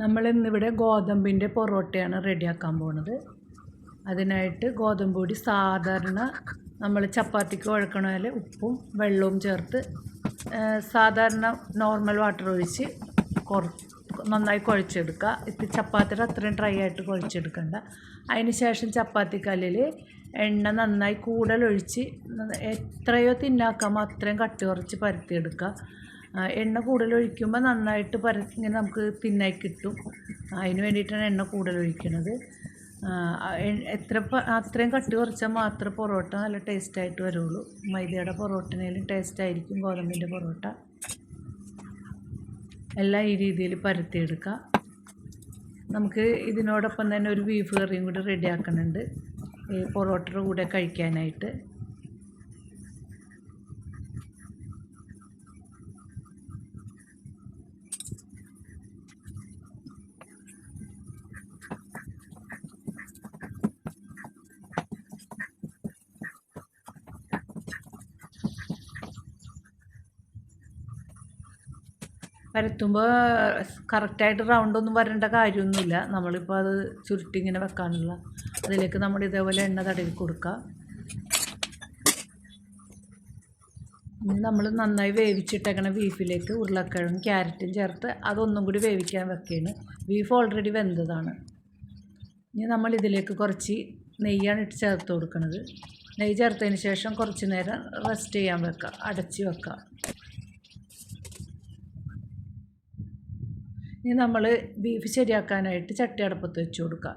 നമ്മൾ ഇന്നിവിടെ ഗോതമ്പിന്റെ പൊറോട്ടയാണ് റെഡിയാക്കാൻ പോണത്. അതിനായിട്ട് ഗോതമ്പ് പൊടി സാധാരണ നമ്മൾ ചപ്പാത്തിക്ക് കുഴക്കണ ഉപ്പും വെള്ളവും ചേർത്ത് സാധാരണ നോർമൽ വാട്ടർ ഒഴിച്ച് നന്നായി കുഴച്ചെടുക്കുക ഇത് ചപ്പാത്തിയുടെ അത്രയും ഡ്രൈ ആയിട്ട് കുഴച്ചെടുക്കണ്ട. അതിന് ശേഷം ചപ്പാത്തിക്കല്ലിൽ എണ്ണ നന്നായി കൂടുതലൊഴിച്ച് എത്രയോ തിന്നാക്കാമോ അത്രയും കട്ടി കുറച്ച് പരത്തിയെടുക്കുക എണ്ണ കൂടുതൽ ഒഴിക്കുമ്പോൾ നന്നായിട്ട് പര ഇങ്ങനെ നമുക്ക് തിന്നായി കിട്ടും. അതിന് വേണ്ടിയിട്ടാണ് എണ്ണ കൂടുതൽ ഒഴിക്കുന്നത് എത്ര അത്രയും കട്ടി കുറച്ചാൽ മാത്രമേ പൊറോട്ട നല്ല ടേസ്റ്റായിട്ട് വരുള്ളൂ. മൈദയുടെ പൊറോട്ടനേലും ടേസ്റ്റ് ആയിരിക്കും ഗോതമ്പിന്റെ പൊറോട്ട. എല്ലാം ഈ രീതിയിൽ പരത്തിയെടുക്കുക നമുക്ക് ഇതിനോടൊപ്പം തന്നെ ഒരു ബീഫ് കറിയും കൂടി റെഡിയാക്കുന്നുണ്ട് ഈ പൊറോട്ടയുടെ കൂടെ കഴിക്കാനായിട്ട്. പരത്തുമ്പോൾ കറക്റ്റായിട്ട് റൗണ്ടൊന്നും വരേണ്ട കാര്യമൊന്നുമില്ല. നമ്മളിപ്പോൾ അത് ചുരുട്ടി ഇങ്ങനെ വെക്കാനുള്ള അതിലേക്ക് നമ്മൾ ഇതേപോലെ എണ്ണ തടവി കൊടുക്കുക ഇനി നമ്മൾ നന്നായി വേവിച്ചിട്ടേക്കണ ബീഫിലേക്ക് ഉരുളക്കിഴങ്ങും ക്യാരറ്റും ചേർത്ത് അതൊന്നും കൂടി വേവിക്കാൻ വെക്കുകയാണ് ബീഫ് ഓൾറെഡി വെന്തതാണ്. ഇനി നമ്മൾ ഇതിലേക്ക് കുറച്ച് നെയ്യാണ് ഇട്ട് ചേർത്ത് കൊടുക്കുന്നത് നെയ്യ് ചേർത്തതിന് ശേഷം കുറച്ച് നേരം റെസ്റ്റ് ചെയ്യാൻ വെക്കുക അടച്ച് വെക്കുക ഇനി നമ്മൾ ബീഫ് ശരിയാക്കാനായിട്ട് ചട്ടി അടപ്പത്ത് വെച്ച് കൊടുക്കുക.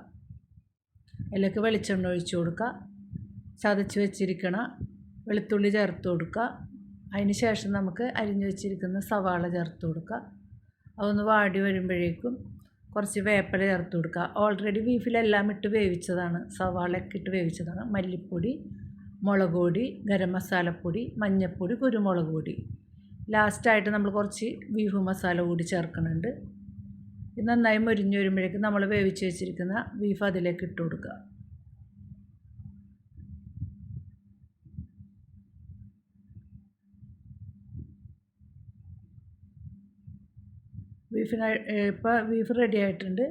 അതിലേക്ക് വെളിച്ചെണ്ണ ഒഴിച്ച് കൊടുക്കുക. ചതച്ച് വെച്ചിരിക്കണ വെളുത്തുള്ളി ചേർത്ത് കൊടുക്കുക. അതിന് ശേഷം നമുക്ക് അരിഞ്ഞു വെച്ചിരിക്കുന്ന സവാള ചേർത്ത് കൊടുക്കുക. അതൊന്ന് വാടി വരുമ്പോഴേക്കും കുറച്ച് വേപ്പില ചേർത്ത് കൊടുക്കുക. ഓൾറെഡി ബീഫിലെല്ലാം ഇട്ട് വേവിച്ചതാണ്. സവാളയൊക്കെ ഇട്ട് വേവിച്ചതാണ്. മല്ലിപ്പൊടി മുളക് പൊടി ഗരം മസാലപ്പൊടി മഞ്ഞൾപ്പൊടി കുരുമുളക് പൊടി. ലാസ്റ്റായിട്ട് നമ്മൾ കുറച്ച് ബീഫ് മസാല കൂടി ചേർക്കുന്നുണ്ട്. നന്നായി മുരിഞ്ഞു വരുമ്പോഴേക്കും നമ്മൾ വേവിച്ച് വെച്ചിരിക്കുന്ന ബീഫ് അതിലേക്ക് ഇട്ട് കൊടുക്കുക. ബീഫിന് ഇപ്പോൾ ബീഫ് റെഡി ആയിട്ടുണ്ട്.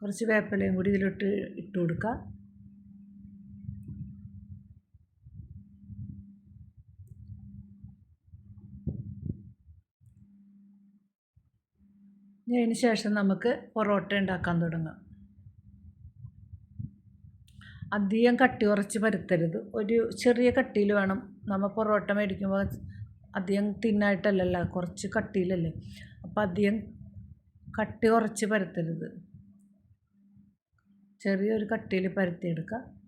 കുറച്ച് വേപ്പിലയും കൂടി ഇതിലിട്ട് ഇട്ട് കൊടുക്കുക. അതിന് ശേഷം നമുക്ക് പൊറോട്ട ഉണ്ടാക്കാൻ തുടങ്ങാം. അധികം കട്ടി കുറച്ച് പരത്തരുത്. ഒരു ചെറിയ കട്ടിയിൽ വേണം. നമ്മൾ പൊറോട്ട മേടിക്കുമ്പോൾ അധികം തിന്നായിട്ടല്ലല്ലോ കുറച്ച് കട്ടിയിലല്ലേ? അപ്പോൾ അധികം കട്ടി കുറച്ച് പരത്തരുത്. ചെറിയൊരു കട്ടിയിൽ പരത്തിയെടുക്കുക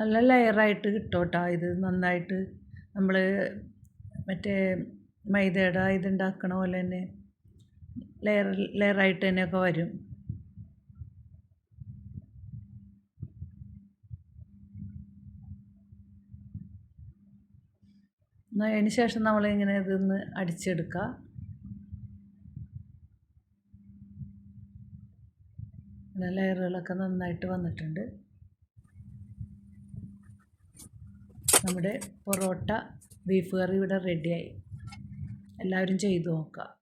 നല്ല ലെയറായിട്ട് കിട്ടും കേട്ടോ ഇത് നന്നായിട്ട് നമ്മൾ മറ്റേ മൈദയുടെ ഇതുണ്ടാക്കണ പോലെ തന്നെ ലെയർ ലെയറായിട്ട് തന്നെയൊക്കെ വരും. അതിന് ശേഷം നമ്മളിങ്ങനെ ഇതൊന്ന് അടിച്ചെടുക്കുക ലെയറുകളൊക്കെ നന്നായിട്ട് വന്നിട്ടുണ്ട്. നമ്മുടെ പൊറോട്ട ബീഫ് കറി ഇവിടെ റെഡിയായി എല്ലാവരും ചെയ്തു നോക്കുക.